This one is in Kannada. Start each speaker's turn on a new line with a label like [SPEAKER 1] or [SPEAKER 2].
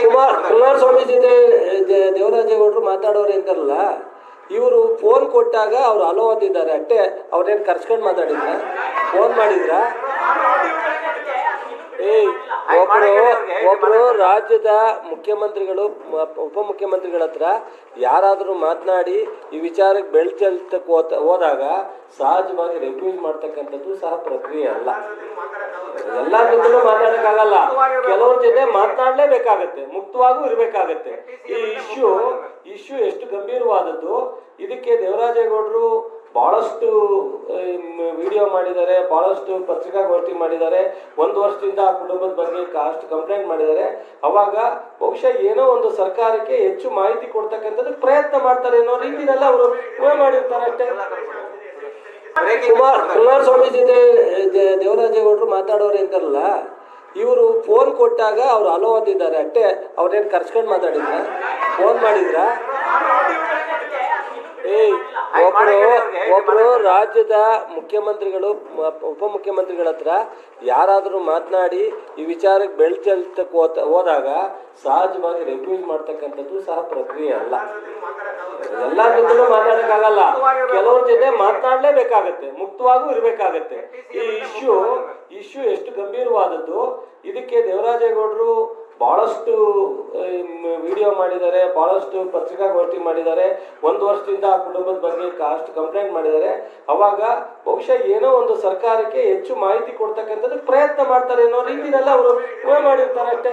[SPEAKER 1] ಕುಮಾರ್ ಕುಮಾರಸ್ವಾಮಿ ಜೊತೆ ದೇವರಾಜ ದೇವರಾಜೇಗೌಡರು ಮಾತಾಡೋರು ಅಂತಾರಲ್ಲ ಇವರು ಫೋನ್ ಕೊಟ್ಟಾಗ ಅವ್ರು ಅಲೋ ಅಂದಿದ್ದಾರೆ ಅಷ್ಟೇ ಅವ್ರೇನು ಕರ್ಸ್ಕೊಂಡು ಮಾತಾಡಿದ್ರ? ಫೋನ್ ಮಾಡಿದ್ರ? ಒಬ್ರು ಒಬ್ರು ರಾಜ್ಯದ ಮುಖ್ಯಮಂತ್ರಿಗಳು ಉಪ ಉಪಮುಖ್ಯಮಂತ್ರಿಗಳ ಹತ್ರ ಯಾರಾದರೂ ಮಾತನಾಡಿ ಈ ವಿಚಾರಕ್ಕೆ ಬೆಳ್ಚಲ್ತಕ್ಕೆ ಹೋತ ಹೋದಾಗ ಸಹಜವಾಗಿ ರೆಫ್ಯೂಸ್ ಮಾಡ್ತಕ್ಕಂಥದ್ದು ಸಹ ಪ್ರಕ್ರಿಯೆ ಅಲ್ಲ. ಎಲ್ಲರ ಜೊತೆನೂ ಮಾತಾಡಕ್ಕಾಗಲ್ಲ. ಕೆಲವ್ರ ಜೊತೆ ಮಾತನಾಡಲೇಬೇಕಾಗತ್ತೆ ಮುಕ್ತವಾಗೂ ಇರಬೇಕಾಗತ್ತೆ. ಈ ಇಶ್ಯೂ ಇಶ್ಯೂ ಎಷ್ಟು ಗಂಭೀರವಾದದ್ದು ಇದಕ್ಕೆ ದೇವರಾಜೇಗೌಡರು ಬಹಳಷ್ಟು ವಿಡಿಯೋ ಮಾಡಿದ್ದಾರೆ, ಬಹಳಷ್ಟು ಪತ್ರಿಕಾಗೋಷ್ಠಿ ಮಾಡಿದ್ದಾರೆ. ಒಂದು ವರ್ಷದಿಂದ ಆ ಕುಟುಂಬದ ಬಗ್ಗೆ ಕಾಸ್ಟ್ ಕಂಪ್ಲೇಂಟ್ ಮಾಡಿದ್ದಾರೆ. ಅವಾಗ ಬಹುಶಃ ಏನೋ ಒಂದು ಸರ್ಕಾರಕ್ಕೆ ಹೆಚ್ಚು ಮಾಹಿತಿ ಕೊಡ್ತಕ್ಕಂಥದ್ದು ಪ್ರಯತ್ನ ಮಾಡ್ತಾರೆ ಅನ್ನೋ ರೀತಿಯಲ್ಲ ಅವರು ಮಾಡಿರ್ತಾರೆ ಅಷ್ಟೇ. ಕುಮಾರ್ ಕುಮಾರಸ್ವಾಮಿ ಜೊತೆ ದೇವರಾಜೇಗೌಡರು ಮಾತಾಡೋರು ಅಂತಾರಲ್ಲ, ಇವರು ಫೋನ್ ಕೊಟ್ಟಾಗ ಅವ್ರು ಅಲೋ ಅಂದಿದ್ದಾರೆ. ಅಷ್ಟೇ ಅವ್ರೇನು ಕರ್ಸ್ಕೊಂಡು ಮಾತಾಡಿದ್ರ? ಫೋನ್ ಮಾಡಿದ್ರ? ಒಬ್ರು ಒಬ್ರು ರಾಜ್ಯದ ಮುಖ್ಯಮಂತ್ರಿಗಳು ಉಪ ಉಪಮುಖ್ಯಮಂತ್ರಿಗಳ ಹತ್ರ ಯಾರಾದರೂ ಮಾತನಾಡಿ ಈ ವಿಚಾರಕ್ಕೆ ಬೆಳ್ಚಲ್ತಕ್ಕೆ ಹೋತ ಹೋದಾಗ ಸಹಜವಾಗಿ ರೆಫ್ಯೂಸ್ ಮಾಡ್ತಕ್ಕಂಥದ್ದು ಸಹ ಪ್ರಕ್ರಿಯೆ ಅಲ್ಲ. ಎಲ್ಲ ಜೊತೆ ಮಾತಾಡಕ್ಕಾಗಲ್ಲ. ಕೆಲವ್ರ ಜೊತೆ ಮಾತನಾಡಲೇಬೇಕಾಗತ್ತೆ ಮುಕ್ತವಾಗೂ ಇರಬೇಕಾಗತ್ತೆ. ಈ ಇಶ್ಯೂ ಇಶ್ಯೂ ಎಷ್ಟು ಗಂಭೀರವಾದದ್ದು ಇದಕ್ಕೆ ದೇವರಾಜೇಗೌಡರು ಬಹಳಷ್ಟು ಮಾಡಿದ್ದಾರೆ, ಬಹಳಷ್ಟು ಪತ್ರಿಕಾಗೋಷ್ಠಿ ಮಾಡಿದ್ದಾರೆ. ಒಂದು ವರ್ಷದಿಂದ ಆ ಕುಟುಂಬದ ಬಗ್ಗೆ ಅಷ್ಟು ಕಂಪ್ಲೇಂಟ್ ಮಾಡಿದ್ದಾರೆ. ಅವಾಗ ಬಹುಶಃ ಏನೋ ಒಂದು ಸರ್ಕಾರಕ್ಕೆ ಹೆಚ್ಚು ಮಾಹಿತಿ ಕೊಡ್ತಕ್ಕಂಥದ್ದು ಪ್ರಯತ್ನ ಮಾಡ್ತಾರೆ ಅನ್ನೋ ರೀತಿಯಲ್ಲ ಅವರು ಮಾಡಿರ್ತಾರೆ ಅಷ್ಟೇ.